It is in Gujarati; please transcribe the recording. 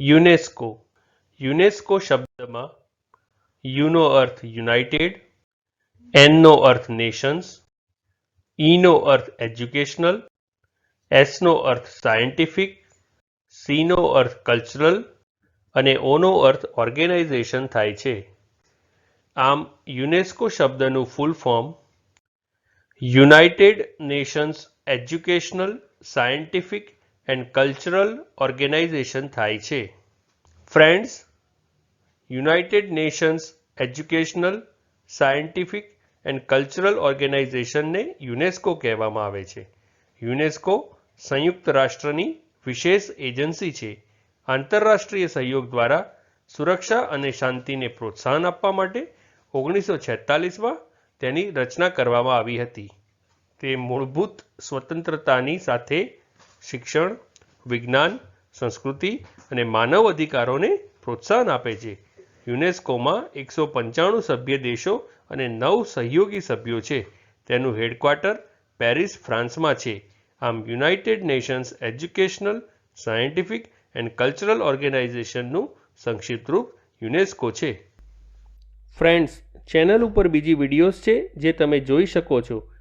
યુનેસ્કો. યુનેસ્કો શબ્દમાં યુનો અર્થ યુનાઇટેડ એનનો અર્થ નેશન્સ ઈનો અર્થ એજ્યુકેશનલ એસનો અર્થ સાયન્ટિફિક સીનો અર્થ કલ્ચરલ અને ઓનો અર્થ ઓર્ગેનાઇઝેશન થાય છે. આમ, યુનેસ્કો શબ્દનું full form United Nations educational, scientific and cultural organisation થાય છે friends United Nations educational scientific and cultural ઓર્ગેનાઇઝેશનને UNESCO કહેવામાં આવે છે. યુનેસ્કો સંયુક્ત રાષ્ટ્રની વિશેષ એજન્સી છે. આંતરરાષ્ટ્રીય સહયોગ દ્વારા સુરક્ષા અને શાંતિને પ્રોત્સાહન આપવા માટે ઓગણીસો છેતાલીસમાં તેની રચના કરવામાં આવી હતી. તે મૂળભૂત સ્વતંત્રતાની સાથે શિક્ષણ, વિજ્ઞાન, સંસ્કૃતિ અને માનવ અધિકારોને પ્રોત્સાહન આપે છે. યુનેસ્કોમાં એકસો પંચાણું સભ્ય દેશો અને નવ સહયોગી સભ્યો છે. તેનું હેડક્વાર્ટર પેરિસ, ફ્રાન્સમાં છે. આમ United Nations educational, scientific and cultural ઓર્ગેનાઇઝેશનનું સંક્ષિપ્ત રૂપ યુનેસ્કો છે. ફ્રેન્ડ્સ, ચેનલ ઉપર બીજી વિડીયોઝ છે જે તમે જોઈ શકો છો.